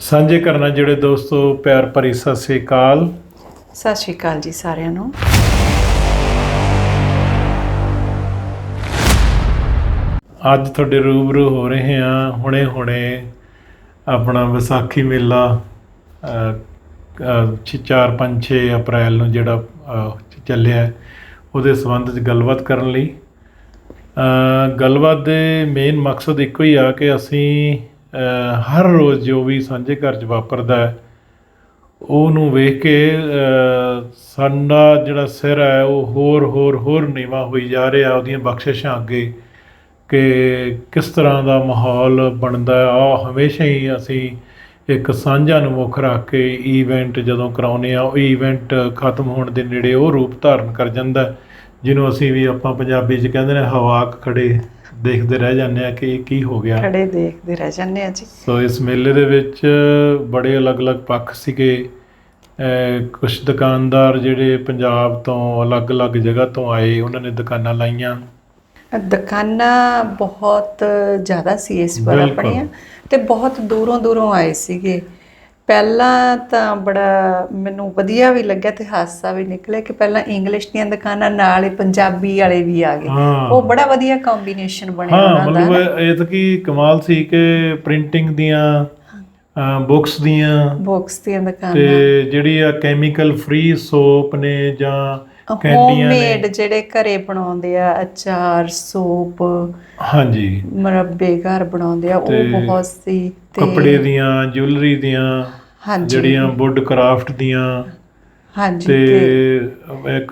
ਸਾਂਝੇ ਕਰਨਾ ਜਿਹੜੇ ਦੋਸਤੋ ਪਿਆਰ ਭਰੀ ਸਤਿ ਸ੍ਰੀ ਅਕਾਲ। ਸਤਿ ਸ਼੍ਰੀ ਅਕਾਲ ਜੀ ਸਾਰਿਆਂ ਨੂੰ। ਅੱਜ ਤੁਹਾਡੇ ਰੂਬਰੂ ਹੋ ਰਹੇ ਹਾਂ ਹੁਣੇ ਹੁਣੇ ਆਪਣਾ ਵਿਸਾਖੀ ਮੇਲਾ 4 5 6 ਅਪ੍ਰੈਲ ਨੂੰ ਜਿਹੜਾ ਅਹ, ਚੱਲਿਆ ਹੈ, ਉਹਦੇ ਸੰਬੰਧ ਵਿੱਚ ਗੱਲਬਾਤ ਕਰਨ ਲਈ। ਅਹ, ਗੱਲਬਾਤ ਦੇ ਮੇਨ ਮਕਸਦ ਇੱਕੋ ਹੀ ਆ ਕਿ ਅਸੀਂ ਹਰ ਰੋਜ਼ ਜੋ ਵੀ ਸਾਂਝੇ ਘਰ 'ਚ ਵਾਪਰਦਾ ਹੈ, ਉਹਨੂੰ ਵੇਖ ਕੇ ਸਾਡਾ ਜਿਹੜਾ ਸਿਰ ਹੈ, ਉਹ ਹੋਰ ਹੋਰ ਹੋਰ ਨੀਵਾ ਹੋਈ ਜਾ ਰਿਹਾ ਉਹਦੀਆਂ ਬਖਸ਼ਿਸ਼ਾਂ ਅੱਗੇ ਕਿ ਕਿਸ ਤਰ੍ਹਾਂ ਦਾ ਮਾਹੌਲ ਬਣਦਾ ਹੈ। ਆ ਹਮੇਸ਼ਾ ਹੀ ਅਸੀਂ ਇੱਕ ਸਾਂਝਾ ਨੂੰ ਮੁੱਖ ਰੱਖ ਕੇ ਈਵੈਂਟ ਜਦੋਂ ਕਰਾਉਨੇ ਆ ਉਹ ਈਵੈਂਟ ਖਤਮ ਹੋਣ ਦੇ ਨੇੜੇ ਉਹ ਰੂਪ ਧਾਰਨ ਕਰ ਜਾਂਦਾ ਜਿਹਨੂੰ ਅਸੀਂ ਵੀ ਆਪਾਂ ਪੰਜਾਬੀ 'ਚ ਕਹਿੰਦੇ ਨੇ, ਹਵਾਕ ਖੜੇ। ਦੇਖਦੇ ਰਹਿ ਜਾਂਦੇ ਆ ਕਿ ਇਹ ਕੀ ਹੋ ਗਿਆ। ਖੜੇ ਦੇਖਦੇ ਰਹਿ ਜਾਂਦੇ ਆ ਜੀ। ਸੋ ਇਸ ਮੇਲੇ ਦੇ ਵਿੱਚ ਬੜੇ ਅਲੱਗ-ਅਲੱਗ ਪੱਖ ਸੀਗੇ। ਕੁਝ ਦੁਕਾਨਦਾਰ ਜਿਹੜੇ ਪੰਜਾਬ ਤੋਂ ਅਲੱਗ-ਅਲੱਗ ਜਗ੍ਹਾ ਤੋਂ ਆਏ ਉਹਨਾਂ ਨੇ ਦੁਕਾਨਾਂ ਲਾਈਆਂ। ਦੁਕਾਨਾਂ ਬਹੁਤ ਜ਼ਿਆਦਾ ਸੀ ਇਸ ਵਾਰ। ਆਪਣੀਆਂ ਤੇ ਬਹੁਤ ਦੂਰੋਂ ਦੂਰੋਂ ਆਏ ਸੀਗੇ। ਪਹਿਲਾਂ ਤਾਂ ਬੜਾ ਮੈਨੂੰ ਵਧੀਆ ਵੀ ਲੱਗਿਆ ਤੇ ਹਾਸਾ ਵੀ ਨਿਕਲਿਆ ਕਿ ਪਹਿਲਾਂ ਇੰਗਲਿਸ਼ ਦੀਆਂ ਦੁਕਾਨਾਂ ਨਾਲ ਹੀ ਪੰਜਾਬੀ ਵਾਲੇ ਵੀ ਆ ਗਏ। ਹਾਂ। ਉਹ ਬੜਾ ਵਧੀਆ ਕੰਬੀਨੇਸ਼ਨ ਬਣਿਆ ਹਾਂ ਉਹਨਾਂ ਦਾ ਮਤਲਬ ਇਹ ਤਾਂ ਕੀ ਕਮਾਲ ਸੀ ਕਿ ਪ੍ਰਿੰਟਿੰਗ ਦੀਆਂ ਬੁక్స్ ਦੀਆਂ ਬਾਕਸ ਦੀਆਂ ਦੁਕਾਨਾਂ। ਤੇ ਜਿਹੜੀ ਆ ਕੈਮੀਕਲ ਫ੍ਰੀ ਸੋਪ ਨੇ ਜਾਂ ਕੈਂਡੀਆਂ ਨੇ। ਹੋਮਮੇਡ ਜਿਹੜੇ ਘਰੇ ਬਣਾਉਂਦੇ ਆ ਅਚਾਰ ਸੂਪ ਹਾਂਜੀ। ਮੁਰੱਬੇ ਘਰ ਬਣਾਉਂਦੇ ਆ ਉਹ ਬਹੁਤ ਸੀ ਤੇ ਕੱਪੜੇ ਦੀਆਂ ਜੁਐਲਰੀ ਦੀਆਂ। ਹਾਂਜੀ। ਜਿਹੜੀਆਂ ਵੁੱਡ ਕਰਾਫਟ ਦੀਆਂ ਹਾਂਜੀ ਤੇ ਇੱਕ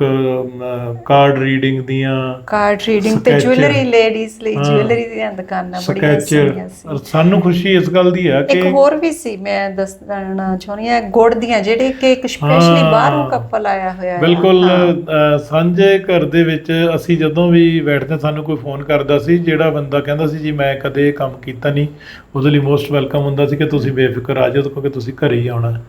ਕਾਰਡ ਰੀਡਿੰਗ ਦੀਆਂ ਕਾਰਡ ਰੀਡਿੰਗ ਤੇ। ਜੁਐਲਰੀ ਲੇਡੀਜ਼ ਲਈ। ਜੁਐਲਰੀ ਦੀਆਂ ਦੁਕਾਨਾਂ ਬੜੀਆਂ ਸੋਹਣੀਆਂ ਸੀ ਸਕੈਚਰ ਸਾਨੂੰ ਖੁਸ਼ੀ ਇਸ ਗੱਲ ਦੀ ਆ ਇੱਕ ਕਿ ਹੋਰ ਵੀ ਸੀ ਮੈਂ ਦੱਸਣਾ ਚਾਹੁੰਦੀ ਹਾਂ ਗੁੜ ਦੀਆਂ ਜਿਹੜੇ ਕਿ ਇੱਕ ਸਪੈਸ਼ਲੀ। ਬਾਹਰੋਂ ਕੱਪਲ ਆਇਆ ਹੋਇਆ ਹੈ ਬਿਲਕੁਲ ਸਾਂਝੇ ਘਰ ਦੇ ਵਿੱਚ ਅਸੀਂ ਜਦੋਂ ਵੀ ਬੈਠਦੇ ਸਾਨੂੰ ਕੋਈ ਫੋਨ ਕਰਦਾ ਸੀ ਜਿਹੜਾ ਬੰਦਾ ਕਹਿੰਦਾ ਸੀ ਜੀ ਮੈਂ ਕਦੇ ਇਹ ਕੰਮ ਕੀਤਾ ਨਹੀਂ ਉਹਦੇ ਲਈ ਮੋਸਟ ਵੈਲਕਮ ਹੁੰਦਾ ਸੀ ਕਿ ਤੁਸੀਂ ਬੇਫਿਕਰ ਆ ਜਾਓ ਕਿਉਂਕਿ ਤੁਸੀਂ ਘਰੇ ਹੀ ਆਉਣਾ ਹੈ।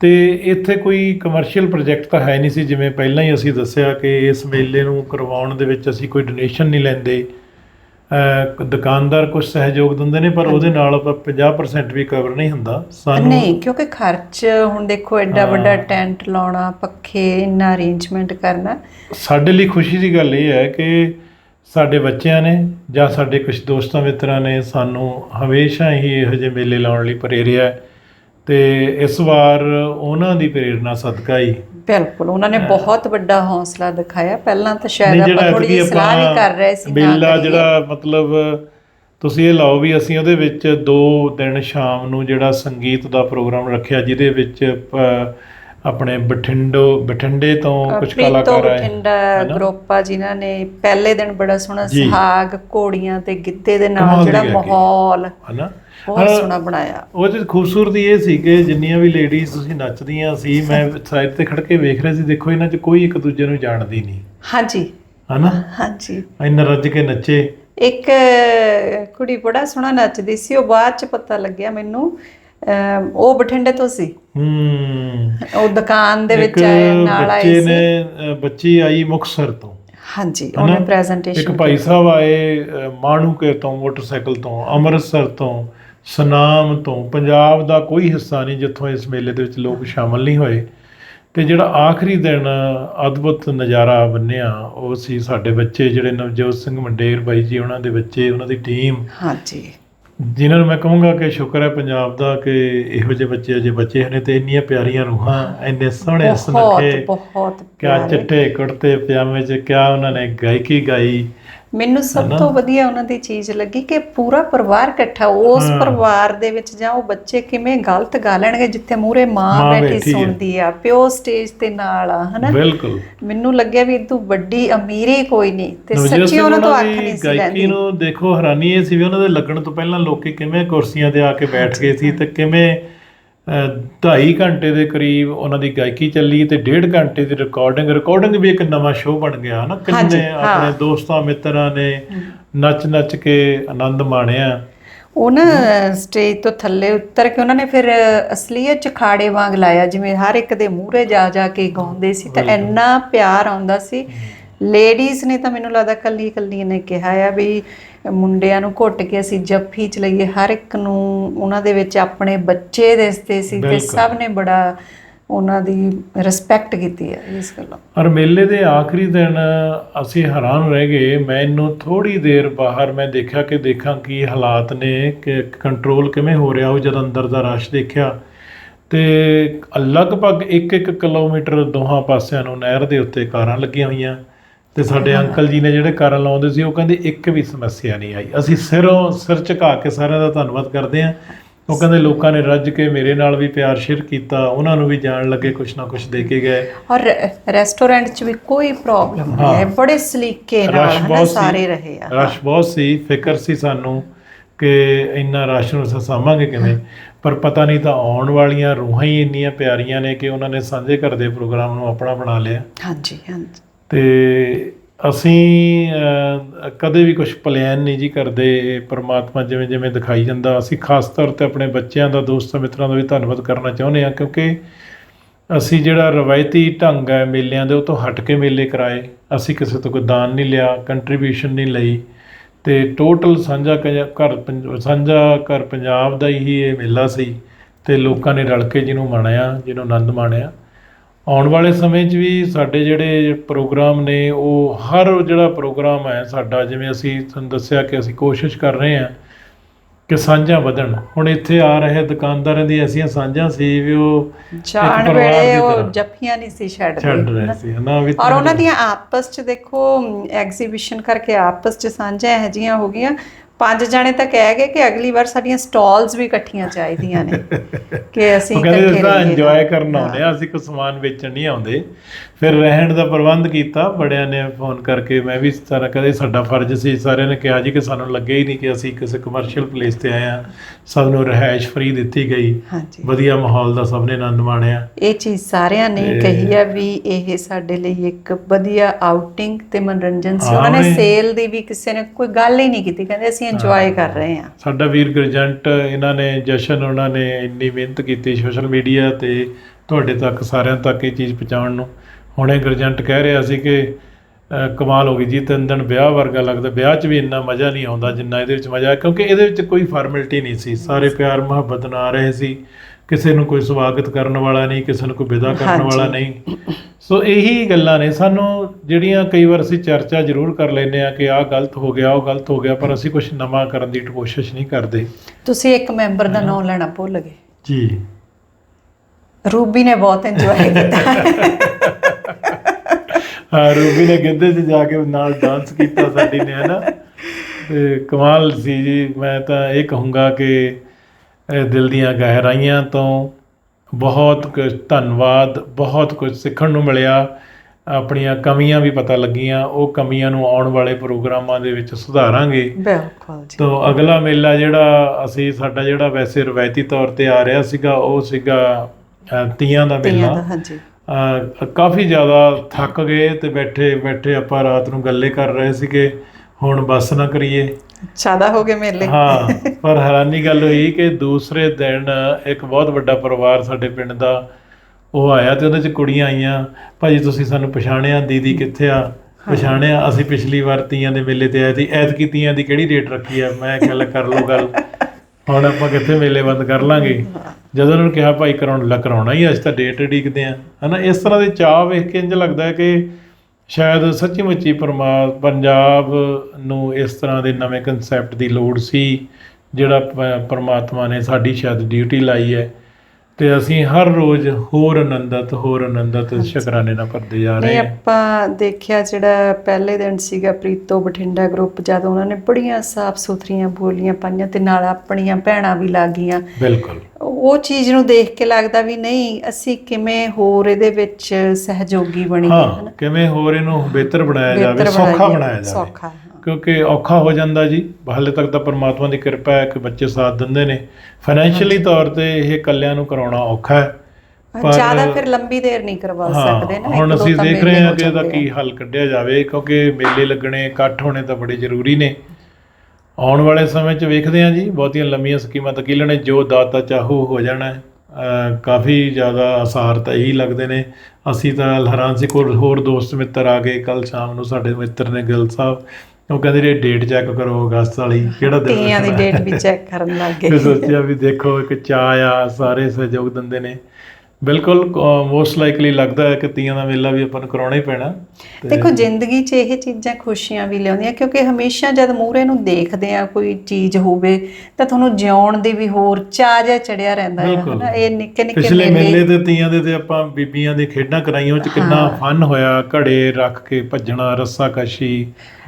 ਤੇ ਇੱਥੇ ਕੋਈ ਕਮਰਸ਼ੀਅਲ ਪ੍ਰੋਜੈਕਟ ਤਾਂ ਹੈ ਨਹੀਂ ਸੀ ਜਿਵੇਂ ਪਹਿਲਾਂ ਹੀ ਅਸੀਂ ਦੱਸਿਆ ਕਿ ਇਸ ਮੇਲੇ ਨੂੰ ਕਰਵਾਉਣ ਦੇ ਵਿੱਚ ਅਸੀਂ ਕੋਈ ਡੋਨੇਸ਼ਨ ਨਹੀਂ ਲੈਂਦੇ। ਦੁਕਾਨਦਾਰ ਕੁਝ ਸਹਿਯੋਗ ਦਿੰਦੇ ਨੇ ਪਰ ਉਹਦੇ ਨਾਲ ਆਪਾਂ 50% ਵੀ ਕਵਰ ਨਹੀਂ ਹੁੰਦਾ। ਸਾਨੂੰ ਨਹੀਂ ਕਿਉਂਕਿ ਖਰਚ ਹੁਣ ਦੇਖੋ ਐਡਾ। ਵੱਡਾ ਟੈਂਟ ਲਾਉਣਾ ਪੱਖੇ ਇੰਨਾ ਅਰੇਂਜਮੈਂਟ ਕਰਨਾ। ਸਾਡੇ ਲਈ ਖੁਸ਼ੀ ਦੀ ਗੱਲ ਇਹ ਹੈ ਕਿ ਸਾਡੇ ਬੱਚਿਆਂ ਨੇ ਜਾਂ ਸਾਡੇ ਕੁਝ ਦੋਸਤਾਂ ਮਿੱਤਰਾਂ ਨੇ ਸਾਨੂੰ ਹਮੇਸ਼ਾ ਹੀ ਇਹੋ ਜਿਹੇ ਮੇਲੇ ਲਾਉਣ ਲਈ ਪ੍ਰੇਰਿਆ ਹੈ। ਤੇ ਇਸ ਵਾਰ ਉਹਨਾਂ ਦੀ ਪ੍ਰੇਰਣਾ ਸਦਕਾ ਹੀ। ਬਿਲਕੁਲ ਉਹਨਾਂ ਨੇ ਬਹੁਤ ਵੱਡਾ ਹੌਸਲਾ ਦਿਖਾਇਆ। ਪਹਿਲਾਂ ਤਾਂ ਸ਼ਾਇਦ ਆਪਾਂ ਥੋੜੀ ਜਿਹੀ ਸਲਾਹ ਵੀ ਕਰ ਰਹੇ ਸੀ ਕਰੀਏ। ਜਿਹੜਾ ਮਤਲਬ ਤੁਸੀਂ ਇਹ ਲਾਓ ਵੀ ਅਸੀਂ ਉਹਦੇ ਵਿੱਚ ਦੋ ਦਿਨ ਸ਼ਾਮ ਨੂੰ ਜਿਹੜਾ ਸੰਗੀਤ ਦਾ ਪ੍ਰੋਗਰਾਮ ਰੱਖਿਆ ਜਿਹਦੇ ਵਿੱਚ ਆਪਣੇ ਬਠਿੰਡੋ ਬਠਿੰਡੇ ਤੋਂ ਕੁਝ ਕਲਾਕਾਰ ਆਏ ਬਠਿੰਡਾ? ਗਰੁੱਪ ਆ ਜਿਨ੍ਹਾਂ ਨੇ ਪਹਿਲੇ ਦਿਨ ਬੜਾ ਸੋਹਣਾ। ਸੁਹਾਗ ਘੋੜੀਆਂ ਤੇ ਗਿੱਧੇ ਦੇ ਨਾਲ ਜਿਹੜਾ। ਮਾਹੌਲ ਹਨਾ ਬਹੁਤ। ਸੋਹਣਾ ਬਣਾਇਆ ਉਹ ਚ ਖੂਬਸੂਰਤੀ ਇਹ ਸੀ ਕਿ ਜਿੰਨੀਆਂ ਵੀ ਲੇਡੀਜ਼ ਤੁਸੀਂ ਨੱਚਦੀਆਂ ਸੀ ਮੈਂ ਸਾਈਡ ਤੇ ਖੜ ਕੇ ਵੇਖ ਰਿਹਾ ਸੀ ਦੇਖੋ ਇਹਨਾਂ 'ਚ ਕੋਈ ਇੱਕ ਦੂਜੇ ਨੂੰ ਜਾਣਦੀ ਨਹੀਂ ਹਾਂਜੀ ਹਨਾ ਹਾਂਜੀ ਇੰਨਾ ਰੱਜ ਕੇ ਨੱਚੇ ਇੱਕ ਕੁੜੀ ਬੜਾ ਸੋਹਣਾ ਨੱਚਦੀ ਸੀ ਉਹ ਬਾਅਦ ਚ ਪਤਾ ਲੱਗਿਆ ਮੈਨੂੰ ਉਹ ਬਠਿੰਡੇ ਤੋਂ ਸੀ। ਹੂੰ। ਉਹ ਦੁਕਾਨ ਦੇ ਵਿੱਚ ਆਏ ਨਾਲ ਆਏ ਬੱਚੇ ਸੀ। ਨੇ ਬੱਚੀ ਆਈ ਮੁਕਸਰ ਤੋਂ। ਹਾਂਜੀ ਉਹਨੇ ਹਨਾ? ਪ੍ਰੈਜੈਂਟੇਸ਼ਨ ਇੱਕ ਭਾਈ ਸਾਹਿਬ ਆਏ ਅ, ਮਾਣੂਕੇ ਤੋਂ ਮੋਟਰਸਾਈਕਲ ਤੋਂ ਅੰਮ੍ਰਿਤਸਰ ਤੋਂ ਸੁਨਾਮ ਤੋਂ। ਪੰਜਾਬ ਦਾ ਕੋਈ ਹਿੱਸਾ ਨਹੀਂ ਜਿੱਥੋਂ ਇਸ ਮੇਲੇ ਦੇ ਵਿੱਚ ਲੋਕ ਸ਼ਾਮਲ ਨਹੀਂ ਹੋਏ। ਤੇ ਜਿਹੜਾ ਆਖਰੀ ਦਿਨ ਅਦਭੁਤ ਨਜ਼ਾਰਾ ਬੰਨਿਆ ਉਹ ਸੀ ਸਾਡੇ ਬੱਚੇ ਜਿਹੜੇ ਨਵਜੋਤ ਸਿੰਘ ਮੰਡੇਰ ਬਾਈ ਜੀ ਉਹਨਾਂ ਦੇ ਬੱਚੇ ਉਹਨਾਂ ਦੀ ਟੀਮ ਹਾਂਜੀ। ਜਿਨ੍ਹਾਂ ਨੂੰ ਮੈਂ ਕਹੂੰਗਾ ਕਿ ਸ਼ੁਕਰ ਹੈ ਪੰਜਾਬ ਦਾ ਕਿ ਇਹੋ ਜਿਹੇ ਬੱਚੇ ਅਜੇ ਬੱਚੇ ਨੇ ਤੇ ਇੰਨੀਆਂ ਪਿਆਰੀਆਂ ਰੂਹਾਂ ਇੰਨੇ ਸੋਹਣੇ ਬਹੁਤ ਸੁਨੱਖੇ ਬਹੁਤ ਕਿਆ ਪਿਆਰੇ। ਚਿੱਟੇ ਕੁੜਤੇ ਪਜਾਮੇ 'ਚ ਕਿਆ ਉਹਨਾਂ ਨੇ ਗਾਇਕੀ ਗਾਈ ਮੈਨੂੰ ਸਭ? ਤੋਂ ਵਧੀਆ ਉਹਨਾਂ ਦੀ ਚੀਜ਼ ਲੱਗੀ ਕਿ ਪੂਰਾ ਪਰਿਵਾਰ ਇਕੱਠਾ ਉਸ। ਪਰਿਵਾਰ ਦੇ ਵਿੱਚ ਜਾਂ ਉਹ ਬੱਚੇ ਕਿਵੇਂ ਗਲਤ ਗਾ ਲੈਣਗੇ ਜਿੱਥੇ ਮੂਰੇ ਮਾਂ ਬੈਠੀ। ਸੁਣਦੀ ਆ ਪਿਓ ਸਟੇਜ ਤੇ ਨਾਲ ਆ ਹਨਾ ਬਿਲਕੁਲ ਮੈਨੂੰ ਲੱਗਿਆ ਵੀ ਤੋਂ ਵੱਡੀ ਅਮੀਰੀ ਕੋਈ ਨਹੀਂ ਤੇ ਸੱਚੀ ਉਹਨਾਂ ਤੋਂ ਅੱਖ ਨਹੀਂ ਸੀ ਗਾਇਕੀ ਨੂੰ ਦੇਖੋ ਹੈਰਾਨੀ ਇਹ ਸੀ ਵੀ ਉਹਨਾਂ ਦੇ ਲੱਗਣ ਤੋਂ ਪਹਿਲਾਂ ਲੋਕੀ ਕਿਵੇਂ ਕੁਰਸੀਆਂ ਤੇ ਆ ਕੇ ਬੈਠ ਗਏ ਸੀ ਤੇ ਕਿਵੇਂ ਢਾਈ ਘੰਟੇ ਦੇ ਕਰੀਬ ਉਹਨਾਂ ਦੀ ਗਾਇਕੀ ਚੱਲੀ ਤੇ ਡੇਢ ਘੰਟੇ ਦੀ ਰਿਕਾਰਡਿੰਗ ਰਿਕਾਰਡਿੰਗ ਵੀ ਇੱਕ ਨਵਾਂ ਸ਼ੋਅ ਬਣ ਗਿਆ ਹਨਾ? ਹਾਂਜੀ, ਕਿੰਨੇ। ਆਪਣੇ ਦੋਸਤਾਂ ਮਿੱਤਰਾਂ ਨੇ ਨੱਚ ਨੱਚ ਕੇ ਆਨੰਦ ਮਾਣਿਆ। ਉਹ ਨਾ ਸਟੇਜ ਤੋਂ ਥੱਲੇ ਉਤਰ ਕੇ ਉਹਨਾਂ ਨੇ ਫਿਰ ਅਸਲੀਅਤ ਚ ਖਾੜੇ ਵਾਂਗ ਲਾਇਆ ਜਿਵੇਂ ਹਰ ਇੱਕ ਦੇ ਮੂਹਰੇ ਜਾ ਜਾ ਕੇ ਗਾਉਂਦੇ ਸੀ ਤਾਂ ਇੰਨਾ ਪਿਆਰ ਆਉਂਦਾ ਸੀ। ਲੇਡੀਜ਼ ਨੇ ਤਾਂ ਮੈਨੂੰ ਲੱਗਦਾ ਕੱਲੀ ਕੱਲੀ ਨੇ ਕਿਹਾ ਆ ਵੀ ਮੁੰਡਿਆਂ ਨੂੰ ਘੁੱਟ ਕੇ ਅਸੀਂ ਜੱਫੀ ਚ ਲਈਏ ਹਰ ਇੱਕ ਨੂੰ ਉਹਨਾਂ ਦੇ ਵਿੱਚ ਆਪਣੇ ਬੱਚੇ ਦਿਸਦੇ ਸੀ ਤੇ। ਸਭ ਨੇ ਬੜਾ ਉਹਨਾਂ ਦੀ ਰਿਸਪੈਕਟ ਕੀਤੀ ਹੈ ਇਸ ਗੱਲੋਂ। ਔਰ ਮੇਲੇ ਦੇ ਆਖਰੀ ਦਿਨ ਅਸੀਂ ਹੈਰਾਨ ਰਹਿ ਗਏ ਮੈਨੂੰ ਥੋੜੀ ਦੇਰ ਬਾਹਰ ਮੈਂ ਦੇਖਿਆ ਕਿ ਦੇਖਾਂ ਕੀ ਹਾਲਾਤ ਨੇ ਕਿ ਕੰਟਰੋਲ ਕਿਵੇਂ ਹੋ ਰਿਹਾ ਉਹ ਜਦ ਅੰਦਰ ਦਾ ਰਸ਼ ਦੇਖਿਆ। ਤੇ ਲਗਭਗ 1-1 ਕਿਲੋਮੀਟਰ ਦੋਹਾਂ ਪਾਸਿਆਂ ਨੂੰ ਨਹਿਰ ਦੇ ਉੱਤੇ ਕਾਰਾਂ ਲੱਗੀਆਂ ਹੋਈਆਂ। ਤੇ ਸਾਡੇ ਅੰਕਲ ਜੀ ਨੇ ਜਿਹੜੇ ਕਾਰਾਂ ਲਾਉਂਦੇ ਸੀ ਉਹ ਕਹਿੰਦੇ ਇੱਕ ਵੀ ਸਮੱਸਿਆ ਨਹੀਂ ਆਈ। ਅਸੀਂ ਸਿਰੋਂ ਸਿਰ ਝੁਕਾ ਕੇ ਸਾਰਿਆਂ ਦਾ ਧੰਨਵਾਦ ਕਰਦੇ ਹਾਂ। ਉਹ ਕਹਿੰਦੇ ਲੋਕਾਂ ਨੇ ਰੱਜ ਕੇ ਮੇਰੇ ਨਾਲ ਵੀ ਪਿਆਰ ਸ਼ੇਅਰ ਕੀਤਾ ਉਹਨਾਂ ਨੂੰ ਵੀ ਜਾਣ ਲੱਗੇ ਕੁਛ ਨਾ ਕੁਛ ਦੇ ਕੇ ਗਏ। ਔਰ ਰੈਸਟੋਰੈਂਟ 'ਚ ਵੀ ਕੋਈ ਪ੍ਰੋਬਲਮ ਨਹੀਂ ਹੈ ਬੜੇ ਸਲੀਕੇ ਨਾਲ ਹਨਾ ਸਾਰੇ ਰਹੇ ਆ। ਰਸ਼ ਬਹੁਤ ਸੀ ਫਿਕਰ ਸੀ ਸਾਨੂੰ ਕਿ ਇੰਨਾ ਰਸ਼ ਨੂੰ ਸਾਂਭਾਂਗੇ ਕਿਵੇਂ। ਪਰ ਪਤਾ ਨਹੀਂ ਤਾਂ ਆਉਣ ਵਾਲੀਆਂ ਰੂਹਾਂ ਹੀ ਇੰਨੀਆਂ ਪਿਆਰੀਆਂ ਨੇ ਕਿ ਉਹਨਾਂ ਨੇ ਸਾਂਝੇ ਘਰ ਦੇ ਪ੍ਰੋਗਰਾਮ ਨੂੰ ਆਪਣਾ ਬਣਾ ਲਿਆ। ਹਾਂਜੀ ਹਾਂਜੀ। ਤੇ ਅਸੀਂ ਕਦੇ ਵੀ ਕੁਝ ਪਲਾਨ ਨਹੀਂ ਜੀ ਕਰਦੇ ਪਰਮਾਤਮਾ ਜਿਵੇਂ ਜਿਵੇਂ ਦਿਖਾਈ ਜਾਂਦਾ। ਅਸੀਂ ਖਾਸ ਤੌਰ ਤੇ ਆਪਣੇ ਬੱਚਿਆਂ ਦਾ, ਦੋਸਤਾਂ ਮਿੱਤਰਾਂ ਦਾ ਵੀ ਧੰਨਵਾਦ ਕਰਨਾ ਚਾਹੁੰਦੇ ਹਾਂ ਕਿਉਂਕਿ ਅਸੀਂ ਜਿਹੜਾ ਰਵਾਇਤੀ ਢੰਗ ਹੈ ਮੇਲਿਆਂ ਦੇ, ਉਹ ਤੋਂ ਹਟ ਕੇ ਮੇਲੇ ਕਰਾਏ। ਅਸੀਂ ਕਿਸੇ ਤੋਂ ਕੋਈ ਦਾਨ ਨਹੀਂ ਲਿਆ ਕੰਟਰੀਬਿਊਸ਼ਨ ਨਹੀਂ ਲਈ। ਤੇ ਟੋਟਲ ਸਾਂਝਾ ਕ- ਘਰ ਪੰਜ- ਸਾਂਝਾ ਘਰ ਪੰਜਾਬ ਦਾ ਹੀ ਇਹ ਮੇਲਾ ਸੀ। ਤੇ ਲੋਕਾਂ ਨੇ ਰਲ ਕੇ ਜਿਹਨੂੰ ਮਾਣਿਆ, ਜਿਹਨੂੰ ਆਨੰਦ ਮਾਣਿਆ। ਆਉਣ ਵਾਲੇ ਸਮੇਂ 'ਚ ਵੀ ਸਾਡੇ ਜਿਹੜੇ ਪ੍ਰੋਗਰਾਮ ਨੇ ਉਹ ਹਰ ਜਿਹੜਾ ਪ੍ਰੋਗਰਾਮ ਹੈ ਸਾਡਾ ਜਿਵੇਂ ਅਸੀਂ ਤੁਹਾਨੂੰ ਦੱਸਿਆ ਕਿ ਅਸੀਂ ਕੋਸ਼ਿਸ਼ ਕਰ ਰਹੇ ਹਾਂ ਕਿ ਸਾਂਝਾਂ ਵਧਣ ਹੁਣ ਇੱਥੇ ਆ ਰਹੇ ਦੁਕਾਨਦਾਰਾਂ ਦੀ ਐਸੀਆਂ ਸਾਂਝਾਂ ਸੀ ਵੀ ਉਹ ਪਰਿਵਾਰ ਵੇਲੇ ਉਹ। ਜੱਫੀਆਂ ਨਹੀਂ ਸੀ ਛੱਡਦੇ ਛੱਡ ਰਹੇ। ਸੀ ਹਨਾ ਵੀ ਔਰ ਉਹਨਾਂ ਦੀਆਂ ਆਪਸ ਚ ਦੇਖੋ ਐਗਜ਼ੀਬਿਸ਼ਨ ਕਰਕੇ ਆਪਸ ਚ ਸਾਂਝਾਂ ਇਹੋ ਜਿਹੀਆਂ ਹੋ ਗਈਆਂ ਪੰਜ ਜਾਣੇ ਤਾਂ ਕਹਿ ਗਏ ਕਿ ਅਗਲੀ ਵਾਰ ਸਾਡੀਆਂ ਸਟਾਲਸ ਵੀ ਇਕੱਠੀਆਂ ਚਾਹੀਦੀਆਂ ਨੇ ਕਿ ਅਸੀਂ ਕਹਿੰਦੇ ਇਕੱਠੇ ਰਹੀਏ। ਇੰਜੋਏ ਕਰਨ ਆਉਂਦੇ ਆ ਅਸੀਂ ਕੋਈ ਸਮਾਨ ਵੇਚਣ ਨਹੀਂ ਆਉਂਦੇ। ਫਿਰ ਰਹਿਣ ਦਾ ਪ੍ਰਬੰਧ ਕੀਤਾ ਬੜਿਆਂ ਨੇ ਫੋਨ ਕਰਕੇ ਮੈਂ ਵੀ ਇਸ ਤਰ੍ਹਾਂ ਕਦੇ ਸਾਡਾ ਫਰਜ਼ ਸੀ ਸਾਰਿਆਂ ਨੇ ਕਿਹਾ ਜੀ ਕਿ ਸਾਨੂੰ ਲੱਗੇ ਹੀ ਨਹੀਂ ਕਿ ਅਸੀਂ ਕਿਸੇ ਕਮਰਸ਼ੀਅਲ ਪਲੇਸ ਤੇ ਆਏ ਆ ਸਭ ਨੂੰ ਰਿਹਾਇਸ਼ ਫ੍ਰੀ ਦਿੱਤੀ ਗਈ। ਹਾਂਜੀ। ਵਧੀਆ ਮਾਹੌਲ ਦਾ ਸਭ ਨੇ ਆਨੰਦ ਮਾਣਿਆ। ਇਹ ਚੀਜ਼ ਸਾਰਿਆਂ ਨੇ ਕਹੀ ਹੈ ਵੀ ਇਹ ਸਾਡੇ ਲਈ ਇੱਕ ਵਧੀਆ ਆਊਟਿੰਗ ਤੇ ਮਨੋਰੰਜਨ ਸੀ। ਉਹਨਾਂ ਨੇ ਸੇਲ ਦੀ ਵੀ ਕਿਸੇ ਨੇ ਕੋਈ ਗੱਲ ਹੀ ਨਹੀਂ ਕੀਤੀ। ਕਹਿੰਦੇ ਅਸੀਂ ਇੰਜੋਏ ਕਰ ਰਹੇ ਹਾਂ। ਸਾਡਾ ਵੀਰ ਗਰਜੰਟ ਇਹਨਾਂ ਨੇ ਜਸ਼ਨ ਉਹਨਾਂ ਨੇ ਇੰਨੀ ਮਿਹਨਤ ਕੀਤੀ ਸੋਸ਼ਲ ਮੀਡੀਆ ਤੇ ਤੁਹਾਡੇ ਤੱਕ ਸਾਰਿਆਂ ਤੱਕ ਇਹ ਚੀਜ਼ ਪਹੁੰਚਾਉਣ ਨੂੰ। ਹੁਣੇ ਗਰਜੰਟ ਕਹਿ ਰਿਹਾ ਸੀ ਕਿ ਕਮਾਲ ਹੋ ਗਈ ਜੀ ਤਿੰਨ ਦਿਨ ਵਿਆਹ ਵਰਗਾ ਲੱਗਦਾ। ਵਿਆਹ 'ਚ ਵੀ ਇੰਨਾ ਮਜ਼ਾ ਨਹੀਂ ਆਉਂਦਾ ਜਿੰਨਾ ਇਹਦੇ ਵਿੱਚ ਮਜ਼ਾ ਕਿਉਂਕਿ ਇਹਦੇ ਵਿੱਚ ਕੋਈ ਫਾਰਮੈਲਿਟੀ ਨਹੀਂ ਸੀ। ਸਾਰੇ ਪਿਆਰ ਮੁਹੱਬਤ ਨਾਲ ਆ ਰਹੇ ਸੀ। ਕਿਸੇ ਨੂੰ ਕੋਈ ਸਵਾਗਤ ਕਰਨ ਵਾਲਾ ਨਹੀਂ ਕਿਸੇ ਨੂੰ ਕੋਈ ਵਿਦਾ ਕਰਨ। ਵਾਲਾ ਨਹੀਂ। ਸੋ ਇਹੀ ਗੱਲਾਂ ਨੇ। ਸਾਨੂੰ ਜਿਹੜੀਆਂ ਕਈ ਵਾਰ ਅਸੀਂ ਚਰਚਾ ਜ਼ਰੂਰ ਕਰ ਲੈਂਦੇ ਆ ਕਿ ਆਹ ਗਲਤ ਹੋ ਗਿਆ ਉਹ ਗਲਤ ਹੋ ਗਿਆ ਪਰ ਅਸੀਂ ਕੁਝ ਨਵਾਂ ਕਰਨ ਦੀ ਕੋਸ਼ਿਸ਼ ਨਹੀਂ ਕਰਦੇ। ਤੁਸੀਂ ਇੱਕ ਮੈਂਬਰ ਦਾ ਨਾਮ ਲੈਣਾ ਭੁੱਲ ਗਏ। ਜੀ। ਰੂਬੀ ਨੇ ਬਹੁਤ ਇੰਜੋਏ ਕੀਤਾ। ਹਾਂ ਰੂਬੀ ਨੇ ਗਿੱਧੇ 'ਚ ਜਾ ਕੇ ਨਾਲ ਡਾਂਸ ਕੀਤਾ ਸਾਡੀ ਨੇ ਹਨਾ ਤੇ ਕਮਾਲ ਸੀ ਜੀ। ਮੈਂ ਤਾਂ ਇਹ ਕਹੂੰਗਾ ਕਿ ਦਿਲ ਦੀਆਂ ਗਹਿਰਾਈਆਂ ਤੋਂ ਬਹੁਤ ਕੁਝ ਧੰਨਵਾਦ ਬਹੁਤ ਕੁਝ ਸਿੱਖਣ ਨੂੰ ਮਿਲਿਆ। ਆਪਣੀਆਂ ਕਮੀਆਂ ਵੀ ਪਤਾ ਲੱਗੀਆਂ। ਉਹ ਕਮੀਆਂ ਨੂੰ ਆਉਣ ਵਾਲੇ ਪ੍ਰੋਗਰਾਮਾਂ ਦੇ ਵਿੱਚ ਸੁਧਾਰਾਂਗੇ। ਬਿਲਕੁਲ ਜੀ। ਤੋਂ ਅਗਲਾ ਮੇਲਾ ਜਿਹੜਾ ਅਸੀਂ ਸਾਡਾ ਜਿਹੜਾ ਵੈਸੇ ਰਵਾਇਤੀ ਤੌਰ ਤੇ ਆ ਰਿਹਾ ਸੀਗਾ ਉਹ ਸੀਗਾ ਤੀਆਂ ਦਾ ਤੀਆਂ ਮੇਲਾ ਦਾ ਹਾਂਜੀ। ਕਾਫੀ ਜ਼ਿਆਦਾ ਥੱਕ ਗਏ ਤੇ ਬੈਠੇ ਬੈਠੇ ਆਪਾਂ ਰਾਤ ਨੂੰ ਗੱਲੇ ਕਰ ਰਹੇ ਸੀਗੇ। ਹੁਣ ਬੱਸ ਨਾ ਕਰੀਏ। ਜ਼ਿਆਦਾ ਹੋ ਗਏ ਮੇਲੇ। ਹਾਂ ਪਰ ਹੈਰਾਨੀ ਗੱਲ ਹੋਈ ਕਿ ਦੂਸਰੇ ਦਿਨ ਇੱਕ ਬਹੁਤ ਵੱਡਾ ਪਰਿਵਾਰ ਸਾਡੇ ਪਿੰਡ ਦਾ ਉਹ ਆਇਆ ਤੇ ਉਹਦੇ ਚ ਕੁੜੀਆਂ ਆਈਆਂ। ਭਾਜੀ ਤੁਸੀਂ ਸਾਨੂੰ ਪਛਾਣਿਆ? ਦੀਦੀ ਕਿੱਥੇ ਆ? ਪਛਾਣਿਆ? ਅਸੀਂ ਪਿਛਲੀ ਵਾਰ ਤੀਆਂ ਦੇ ਮੇਲੇ ਤੇ ਆਏ ਸੀ। ਐਤਕੀ ਤੀਆਂ ਦੀ ਕਿਹੜੀ ਡੇਟ ਰੱਖੀ ਆ? ਮੈਂ ਕਿਹਾ ਲੈ ਕਰ ਲਓ ਗੱਲ। ਹੁਣ ਆਪਾਂ ਕਿੱਥੇ ਮੇਲੇ ਬੰਦ ਕਰ ਲਾਂਗੇ? ਜਦੋਂ ਉਹਨਾਂ ਨੂੰ ਕਿਹਾ ਭਾਈ ਕਰਾਉਣ ਲਾ ਕਰਾਉਣਾ ਹੀ ਅੱਜ ਤਾਂ ਡੇਟ ਉਡੀਕਦੇ ਆ। ਹਨਾ ਇਸ ਤਰ੍ਹਾਂ ਦੇ ਚਾਹ ਵੇਖ ਕੇ ਇੰਜ ਲੱਗਦਾ ਹੈ ਕਿ ਸ਼ਾਇਦ ਸੱਚੀ ਮੁੱਚੀ ਪਰਮਾ, ਪੰਜਾਬ ਨੂੰ ਇਸ ਤਰ੍ਹਾਂ ਦੇ ਨਵੇਂ ਕਨਸੈਪਟ ਦੀ ਲੋੜ ਸੀ, ਜਿਹੜਾ ਪ- ਪਰਮਾਤਮਾ ਨੇ ਸਾਡੀ ਸ਼ਾਇਦ ਡਿਊਟੀ ਲਾਈ ਹੈ। ਤੇ ਅਸੀਂ ਹਰ ਰੋਜ਼ ਹੋਰ ਆਨੰਦਤ ਹੋਰ ਆਨੰਦਤ ਸ਼ੁਕਰਾਨੇ ਨਾਲ ਭਰਦੇ ਜਾ ਰਹੇ ਹਾਂ। ਆਪਾਂ ਦੇਖਿਆ ਜਿਹੜਾ ਪਹਿਲੇ ਦਿਨ ਸੀਗਾ ਪ੍ਰੀਤੋ ਬਠਿੰਡਾ ਗਰੁੱਪ ਜਦ ਉਹਨਾਂ ਨੇ ਬੜੀਆਂ ਸਾਫ਼ ਸੁਥਰੀਆਂ ਬੋਲੀਆਂ ਪਾਈਆਂ ਤੇ ਨਾਲ ਆਪਣੀਆਂ ਭੈਣਾਂ ਵੀ ਲੱਗੀਆਂ। ਬਿਲਕੁਲ। ਉਹ ਚੀਜ਼ ਨੂੰ ਦੇਖ ਕੇ ਲੱਗਦਾ ਵੀ ਨਹੀਂ ਅਸੀਂ ਕਿਵੇਂ ਹੋਰ ਇਹਦੇ ਵਿੱਚ ਸਹਿਯੋਗੀ ਬਣੀਏ ਹਾਂ ਕਿਵੇਂ ਹੋਰ ਇਹਨੂੰ ਬਿਹਤਰ ਬਣਾਇਆ ਜਾਵੇ ਸੌਖਾ। ਬਣਾਇਆ ਜਾਵੇ। ਸੌਖਾ। ਕਿਉਂਕਿ ਔਖਾ ਹੋ ਜਾਂਦਾ ਜੀ। ਹਾਲੇ ਤੱਕ ਤਾਂ ਪਰਮਾਤਮਾ ਦੀ ਕਿਰਪਾ ਹੈ ਕਿ ਬੱਚੇ ਸਾਥ ਦਿੰਦੇ ਨੇ। ਫਾਈਨੈਂਸ਼ੀਅਲੀ ਤੌਰ ਤੇ ਇਹ ਇਕੱਲਿਆਂ ਨੂੰ ਕਰਾਉਣਾ ਔਖਾ ਹੈ। ਪਰ- ਜ਼ਿਆਦਾ ਫਿਰ ਲੰਬੀ ਦੇਰ ਨਹੀਂ ਕਰਵਾ ਸਕਦੇ ਨਾ। ਹੁਣ ਅਸੀਂ ਦੇਖ ਰਹੇ ਹਾਂ ਕਿ ਇਹਦਾ। ਕੀ ਹੱਲ ਕੱਢਿਆ ਜਾਵੇ ਕਿਉਂਕਿ ਮੇਲੇ ਲੱਗਣੇ ਇਕੱਠ ਹੋਣੇ ਤਾਂ ਬੜੇ ਜ਼ਰੂਰੀ ਨੇ। ਆਉਣ ਵਾਲੇ ਸਮੇਂ 'ਚ ਵੇਖਦੇ ਹਾਂ ਜੀ। ਬਹੁਤੀਆਂ ਲੰਮੀਆਂ ਸਕੀਮਾਂ ਤਾਂ ਕੀ ਲੈਣੇ? ਜੋ ਦਾਤਾ ਚਾਹੂ ਹੋ ਜਾਣਾ। ਹੈ ਕਾਫੀ ਜ਼ਿਆਦਾ ਆਸਾਰ ਤਾਂ ਇਹੀ ਲੱਗਦੇ ਨੇ। ਅਸੀਂ ਤਾਂ ਹੈਰਾਨ ਸੀ ਕੋਲ ਹੋਰ ਦੋਸਤ ਮਿੱਤਰ ਆ ਗਏ। ਕੱਲ ਸ਼ਾਮ ਨੂੰ ਸਾਡੇ ਮਿੱਤਰ ਨੇ ਗਿੱਲ ਸਾਹਿਬ। ਉਹ ਕਹਿੰਦੇ ਰੇ ਡੇਟ ਚੈੱਕ ਕਰੋ ਅਗਸਤ ਵਾਲੀ ਕਿਹੜਾ ਦਿਨ ਤੀਆਂ ਦੀ ਡੇਟ ਵੀ ਚੈੱਕ ਕਰਨ ਲੱਗ ਗਏ। ਸੋਚਿਆ ਵੀ ਦੇਖੋ ਇੱਕ ਚਾਹ ਆ ਸਾਰੇ ਸਹਿਯੋਗ ਦਿੰਦੇ ਨੇ। ਬਿਲਕੁਲ ਮੋਸਟ ਲਾਈਕਲੀ ਲੱਗਦਾ ਹੈ ਕਿ ਤੀਆਂ ਦਾ ਮੇਲਾ ਵੀ ਆਪਾਂ ਨੂੰ ਕਰਾਉਣਾ ਹੀ ਪੈਣਾ। ਦੇਖੋ ਜ਼ਿੰਦਗੀ 'ਚ ਇਹ ਚੀਜ਼ਾਂ ਖੁਸ਼ੀਆਂ ਵੀ ਲਿਆਉਂਦੀਆਂ ਕਿਉਂਕਿ ਹਮੇਸ਼ਾ ਜਦ ਮੂਹਰੇ ਨੂੰ ਦੇਖਦੇ ਆ ਕੋਈ ਚੀਜ਼ ਹੋਵੇ ਤਾਂ ਤੁਹਾਨੂੰ ਜਿਉਣ ਦੀ ਵੀ ਹੋਰ ਚਾਹ ਜਿਹਾ ਚੜਿਆ ਰਹਿੰਦਾ ਹੈ। ਹਨਾ? ਇਹ ਨਿੱਕੇ ਨਿੱਕੇ ਪਿਛਲੇ ਮੇਲੇ ਤੇ ਤੀਆਂ ਦੇ ਤੇ ਆਪਾਂ ਬੀਬੀਆਂ ਦੇ ਖੇਡਾਂ ਕਰਾਈਆਂ ਉਹ ਚ ਕਿੰਨਾ ਫਨ ਹੋਇਆ ਘੜੇ ਰੱਖ ਕੇ ਭੱਜਣਾ ਰੱਸਾ ਕਸ਼ੀ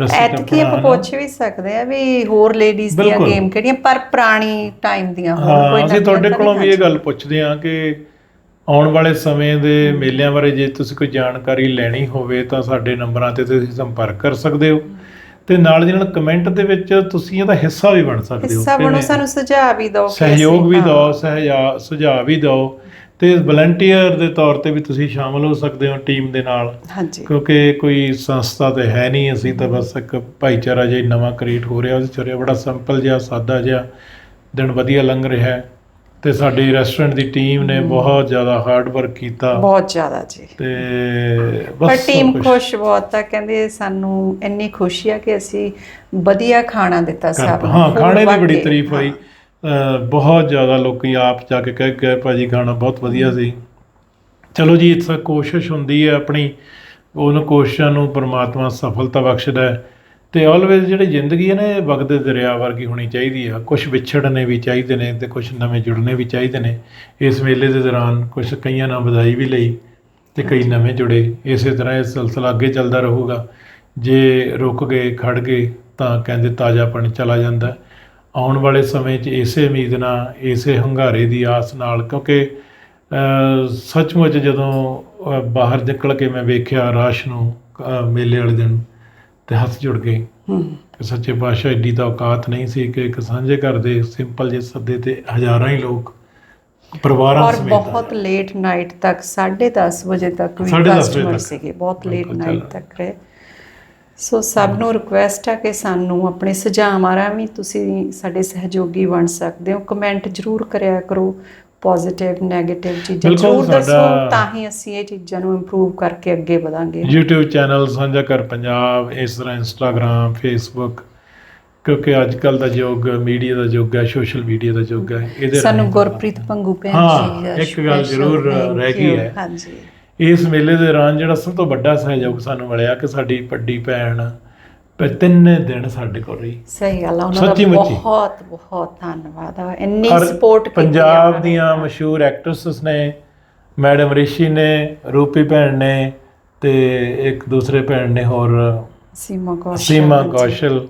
ਰੱਸੀ ਐਤਕੀ ਆਪਾਂ ਪੁੱਛ ਵੀ ਸਕਦੇ ਆ ਵੀ ਹੋਰ ਲੇਡੀਜ਼ ਦੀਆਂ। ਗੇਮ ਕਿਹੜੀਆਂ ਪਰ ਪੁਰਾਣੀ ਟਾਈਮ ਦੀਆਂ ਹੋਰ ਕੋਈ ਅਸੀਂ ਨਵੀਆਂ ਤੁਹਾਡੇ ਕੋਲੋਂ ਵੀ ਇਹ ਗੱਲ ਪੁੱਛਦੇ ਹਾਂ ਕਿ ਆਉਣ ਵਾਲੇ ਸਮੇਂ ਦੇ ਮੇਲਿਆਂ ਬਾਰੇ ਜੇ ਤੁਸੀਂ ਕੋਈ ਜਾਣਕਾਰੀ ਲੈਣੀ ਹੋਵੇ ਤਾਂ ਸਾਡੇ ਨੰਬਰਾਂ ਤੇ ਤੁਸੀਂ ਸੰਪਰਕ ਕਰ ਸਕਦੇ ਹੋ। ਤੇ ਨਾਲ ਦੀ ਨਾਲ ਕਮੈਂਟ ਦੇ ਵਿੱਚ ਤੁਸੀਂ ਇਹਦਾ ਹਿੱਸਾ ਵੀ ਬਣ ਸਕਦੇ ਹੋ। ਹਿੱਸਾ ਬਣੋ? ਸਾਨੂੰ ਸੁਝਾਅ ਵੀ ਦਿਓ ਸਹਿਯੋਗ ਵੀ। ਦਿਓ ਸਹਿਜਾ ਸੁਝਾਅ ਵੀ ਦਿਓ। ਤੇ ਵਲੰਟੀਅਰ ਦੇ ਤੌਰ ਤੇ ਵੀ ਤੁਸੀਂ ਸ਼ਾਮਲ ਹੋ ਸਕਦੇ ਹੋ ਟੀਮ ਦੇ ਨਾਲ। ਹਾਂਜੀ। ਕਿਉਂਕਿ ਕੋਈ ਸੰਸਥਾ ਤੇ ਹੈ ਨਹੀਂ ਅਸੀਂ ਤਾਂ ਬਸ ਇੱਕ ਭਾਈਚਾਰਾ ਜਿਹਾ ਨਵਾਂ ਕ੍ਰੀਏਟ ਹੋ ਰਿਹਾ ਉਹਦੇ ਚ ਰਿਹਾ ਬੜਾ ਸਿੰਪਲ ਜਿਹਾ ਸਾਦਾ ਜਿਹਾ ਦਿਨ ਵਧੀਆ ਲੰਘ ਰਿਹਾ। ਹੈ ਤੇ ਸਾਡੀ ਰੈਸਟੋਰੈਂਟ ਦੀ ਟੀਮ ਨੇ ਬਹੁਤ ਜ਼ਿਆਦਾ ਹਾਰਡ ਵਰਕ ਕੀਤਾ। ਬਹੁਤ ਜ਼ਿਆਦਾ ਜੀ। ਤੇ ਪਰ ਬਸ ਟੀਮ ਖੁਸ਼ ਬਹੁਤ ਆ ਕਹਿੰਦੇ ਸਾਨੂੰ ਇੰਨੀ ਖੁਸ਼ੀ ਆ ਕਿ ਅਸੀਂ ਵਧੀਆ ਖਾਣਾ ਦਿੱਤਾ ਸਭ ਨੂੰ। ਹਾਂ ਖਾਣੇ ਦੀ ਬੜੀ ਤਾਰੀਫ ਹੋਈ। ਬਹੁਤ ਜ਼ਿਆਦਾ ਲੋਕੀ ਆਪ ਜਾ ਕੇ ਕਹਿ ਗਏ ਭਾਜੀ ਖਾਣਾ ਬਹੁਤ ਵਧੀਆ ਸੀ। ਚਲੋ ਜੀ ਇਸ ਕੋਸ਼ਿਸ਼ ਹੁੰਦੀ ਹੈ ਆਪਣੀ। ਉਹਨੂੰ ਕੋਸ਼ਿਸ਼ਾਂ ਨੂੰ ਪਰਮਾਤਮਾ ਸਫਲਤਾ ਬਖਸ਼ਦਾ ਹੈ। ਤੇ ਆਲਵੇਜ਼ ਜਿਹੜੀ ਜ਼ਿੰਦਗੀ ਹੈ ਨਾ ਇਹ ਵਗਦੇ ਦਰਿਆ ਵਰਗੀ ਹੋਣੀ ਚਾਹੀਦੀ ਆ। ਕੁਝ ਵਿਛੜਨੇ ਵੀ ਚਾਹੀਦੇ ਨੇ ਤੇ ਕੁਝ ਨਵੇਂ ਜੁੜਨੇ ਵੀ ਚਾਹੀਦੇ ਨੇ। ਇਸ ਮੇਲੇ ਦੇ ਦੌਰਾਨ ਕੁਝ ਕਈਆਂ ਨਾਲ ਵਧਾਈ ਵੀ ਲਈ ਤੇ ਕਈ ਨਵੇਂ ਜੁੜੇ। ਇਸੇ ਤਰ੍ਹਾਂ ਇਹ ਸਿਲਸਿਲਾ ਅੱਗੇ ਚੱਲਦਾ ਰਹੂਗਾ। ਜੇ ਰੁਕ ਗਏ ਖੜ ਗਏ ਤਾਂ ਕਹਿੰਦੇ ਤਾਜ਼ਾ ਪਾਣੀ ਚਲਾ ਜਾਂਦਾ। ਆਉਣ ਵਾਲੇ ਸਮੇਂ 'ਚ ਇਸੇ ਉਮੀਦ ਨਾਲ ਇਸੇ ਹੰਗਾਰੇ ਦੀ ਆਸ ਨਾਲ ਕਿਉਂਕਿ ਸੱਚਮੁੱਚ ਜਦੋਂ ਬਾਹਰ ਨਿਕਲ ਕੇ ਮੈਂ ਵੇਖਿਆ ਰਾਸ਼ ਨੂੰ ਮੇਲੇ ਵਾਲੇ ਦਿਨ ਤੇ ਹੱਥ ਜੁੜ ਗਏ ਕਿ ਸੱਚੇ ਪਾਤਸ਼ਾਹ ਏਡੀ ਤਾਂ ਔਕਾਤ ਨਹੀਂ ਸੀ ਕਿ ਇੱਕ ਸਾਂਝੇ ਘਰ ਦੇ ਸਿੰਪਲ ਜਿਹੇ ਸੱਦੇ ਤੇ ਹਜ਼ਾਰਾਂ ਹੀ ਲੋਕ ਪਰਿਵਾਰਾਂ ਔਰ ਸਮੇਤ ਆਏ। ਬਹੁਤ ਲੇਟ ਨਾਈਟ ਤੱਕ 10:30 ਵਜੇ ਤੱਕ ਵੀ 10:30 ਵਜੇ ਕਸਟਮਰ। ਸੀਗੇ ਬਹੁਤ ਲੇਟ ਨਾਈਟ। ਤੱਕ ਰਹੇ ਸੋ ਸਭ ਨੂੰ ਰਿਕੁਐਸਟ ਆ ਕਿ ਸਾਨੂੰ ਆਪਣੇ ਸੁਝਾਅ ਮਾਰਾਂ ਵੀ ਤੁਸੀਂ ਸਾਡੇ ਸਹਿਯੋਗੀ ਬਣ ਸਕਦੇ ਹੋ ਕਮੈਂਟ ਜਰੂਰ ਕਰਿਆ ਕਰੋ ਪੋਜ਼ਿਟਿਵ 네ਗੇਟਿਵ ਚੀਜ਼ਾਂ ਬਿਲਕੁਲ, ਜਰੂਰ ਦੱਸੋ ਤਾਂ ਹੀ ਅਸੀਂ ਇਹ ਚੀਜ਼ਾਂ ਨੂੰ ਇੰਪਰੂਵ ਕਰਕੇ ਅੱਗੇ ਵਧਾਂਗੇ YouTube ਚੈਨਲ ਸਾਂਝਾ ਕਰ ਪੰਜਾਬ ਇਸ ਤਰ੍ਹਾਂ ਇੰਸਟਾਗ੍ਰam ਫੇਸਬੁੱਕ ਕਿਉਂਕਿ ਅੱਜ ਕੱਲ ਦਾ ਯੁੱਗ ਮੀਡੀਆ ਦਾ ਯੁੱਗ ਹੈ ਸੋਸ਼ਲ ਮੀਡੀਆ ਦਾ ਯੁੱਗ ਹੈ ਇਹਦੇ ਸਾਨੂੰ ਰਾਹੀਂ ਗੁਰਪ੍ਰੀਤ ਪੰਗੂ ਭੈਣ ਹਾਂ, ਜੀ ਦਾ ਇੱਕ ਗੱਲ special ਜ਼ਰੂਰ thank ਰਹਿ ਗਈ you। ਹੈ। ਹਾਂਜੀ ਇਸ ਮੇਲੇ ਦੇ ਦੌਰਾਨ ਜਿਹੜਾ ਸਭ ਤੋਂ ਵੱਡਾ ਸਹਿਯੋਗ ਸਾਨੂੰ ਮਿਲਿਆ ਕਿ ਸਾਡੀ ਵੱਡੀ ਭੈਣ ਪਰ ਤਿੰਨ ਦਿਨ ਸਾਡੇ ਕੋਲ ਰਹੀ ਸਹੀ ਗੱਲ ਆ ਉਹਨਾਂ ਦਾ। ਬਹੁਤ ਬਹੁਤ ਧੰਨਵਾਦ ਆ ਇੰਨੀ ਸਪੋਰਟ ਕੀਤੀ ਪੰਜਾਬ। ਦੀਆਂ ਮਸ਼ਹੂਰ ਐਕਟਰਸਸ ਨੇ ਮੈਡਮ ਰਿਸ਼ੀ ਨੇ ਰੂਪੀ ਭੈਣ ਨੇ ਤੇ ਇੱਕ ਦੂਸਰੇ ਭੈਣ ਨੇ ਹੋਰ ਸੀਮਾ ਕੌਸ਼ਲ ਸੀਮਾ। ਕੌਸ਼ਲ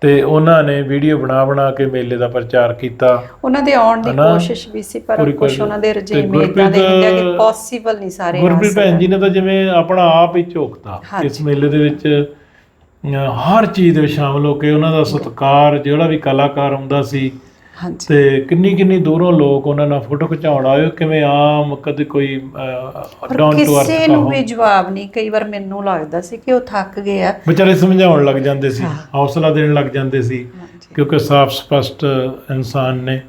ਤੇ ਉਹਨਾਂ ਨੇ ਵੀਡੀਓ ਬਣਾ ਬਣਾ ਕੇ ਮੇਲੇ ਦਾ ਪ੍ਰਚਾਰ ਕੀਤਾ ਉਹਨਾਂ ਦੇ ਆਉਣ ਦੀ? ਕੋਸ਼ਿਸ਼ ਵੀ ਸੀ ਪਰ ਕੁਝ। ਉਹਨਾਂ ਦੇ ਗੁਰਪ੍ਰੀਤ- ਇਦਾਂ ਦੇ ਹੁੰਦੇ ਕਿ ਪੋਸੀਬਲ ਨਹੀਂ ਸਾਰੇ ਗੁਰਪ੍ਰੀਤ ਭੈਣ। ਜੀ ਨੇ ਤਾਂ ਜਿਵੇਂ ਆਪਣਾ ਆਪ ਹੀ ਝੋਕਤਾ। ਇਸ ਮੇਲੇ ਦੇ ਵਿੱਚ ਹਰ ਚੀਜ਼ ਦੇ ਵਿੱਚ ਸ਼ਾਮਲ ਹੋ ਕੇ ਉਹਨਾਂ ਦਾ ਸਤਿਕਾਰ ਜਿਹੜਾ ਵੀ ਕਲਾਕਾਰ ਆਉਂਦਾ ਸੀ ਹਾਂਜੀ। ਤੇ ਕਿੰਨੀ ਕਿੰਨੀ ਦੂਰੋਂ ਲੋਕ ਉਹਨਾਂ ਨਾਲ ਫੋਟੋ ਖਿਚਾਉਣ ਆਏ ਕਿਵੇਂ ਆਮ ਕਦੇ ਕੋਈ ਡਾਊਨ ਟੂ ਕਿਸੇ ਅਰਥ ਨੂੰ ਵੀ ਜਵਾਬ ਨਹੀਂ। ਕਈ ਵਾਰ ਮੈਨੂੰ ਲੱਗਦਾ ਸੀ ਕਿ ਉਹ ਥੱਕ ਗਏ ਆ। ਵਿਚਾਰੇ ਸਮਝਾਉਣ ਲੱਗ ਜਾਂਦੇ ਸੀ। ਹੌਸਲਾ ਦੇਣ ਲੱਗ ਜਾਂਦੇ ਸੀ। ਕਿਉਂਕਿ ਸਾਫ਼ ਸਪਸ਼ਟ ਇਨਸਾਨ ਨੇ।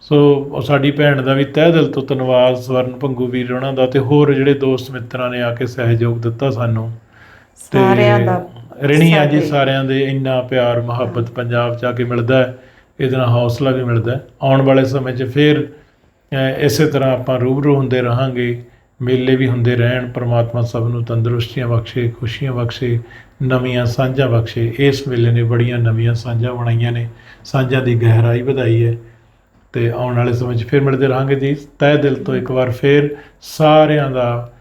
ਸੋ ਸਾਡੀ ਭੈਣ ਦਾ ਵੀ ਤਹਿ ਦਿਲ ਤੋਂ ਧੰਨਵਾਦ ਸਵਰਨ ਭੰਗੂ ਵੀਰ ਉਹਨਾਂ ਦਾ ਤੇ ਹੋਰ ਜਿਹੜੇ ਦੋਸਤ ਮਿੱਤਰਾਂ ਨੇ ਆ ਕੇ ਸਹਿਯੋਗ ਦਿੱਤਾ ਸਾਨੂੰ। ਸਾਰਿਆਂ ਦਾ। ਰਣੀ ਆ ਜੀ ਸਾਰਿਆਂ ਦੇ ਇੰਨਾ ਪਿਆਰ ਮੁਹੱਬਤ ਪੰਜਾਬ ਚ ਆ ਕੇ ਮਿਲਦਾ ਹੈ ਇਹਦੇ ਨਾਲ ਹੌਸਲਾ ਵੀ ਮਿਲਦਾ ਹੈ। ਆਉਣ ਵਾਲੇ ਸਮੇਂ 'ਚ ਫਿਰ ਇਸੇ ਤਰ੍ਹਾਂ ਆਪਾਂ ਰੂਬਰੂ ਹੁੰਦੇ ਰਹਾਂਗੇ ਮੇਲੇ ਵੀ ਹੁੰਦੇ ਰਹਿਣ ਪ੍ਰਮਾਤਮਾ ਸਭ ਨੂੰ ਤੰਦਰੁਸਤੀਆਂ ਬਖਸ਼ੇ ਖੁਸ਼ੀਆਂ ਬਖਸ਼ੇ ਨਵੀਆਂ ਸਾਂਝਾਂ ਬਖਸ਼ੇ। ਇਸ ਮੇਲੇ ਨੇ ਬੜੀਆਂ ਨਵੀਆਂ ਸਾਂਝਾਂ ਬਣਾਈਆਂ ਨੇ ਸਾਂਝਾਂ ਦੀ ਗਹਿਰਾਈ ਵਧਾਈ ਹੈ। ਤੇ ਆਉਣ ਵਾਲੇ ਸਮੇਂ 'ਚ ਫਿਰ ਮਿਲਦੇ ਰਹਾਂਗੇ ਜੀ। ਤਹਿ ਦਿਲ ਤੋਂ ਇੱਕ ਵਾਰ ਫਿਰ ਸਾਰਿਆਂ ਦਾ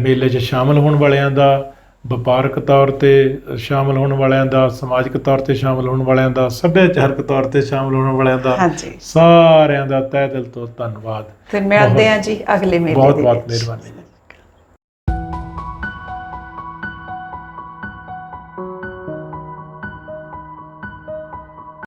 ਮੇਲੇ 'ਚ ਸ਼ਾਮਲ ਹੋਣ ਵਾਲਿਆਂ ਦਾ ਵਪਾਰਕ ਤੌਰ ਤੇ ਸ਼ਾਮਲ ਹੋਣ ਵਾਲਿਆਂ ਦਾ ਸਮਾਜਿਕ ਤੌਰ ਤੇ ਸ਼ਾਮਲ ਹੋਣ ਵਾਲਿਆਂ ਦਾ ਸੱਭਿਆਚਾਰਕ ਤੌਰ ਤੇ ਸ਼ਾਮਲ ਹੋਣ ਵਾਲਿਆਂ ਦਾ ਸਾਰਿਆਂ ਦਾ ਤਹਿ ਦਿਲ ਤੋਂ ਧੰਨਵਾਦ। ਤੇ ਮਿਲਦੇ ਆ ਜੀ ਅਗਲੇ ਮੇਲੇ ਬਹੁਤ ਦੇ ਬਹੁਤ ਵਿੱਚ। ਮਿਹਰਬਾਨੀ।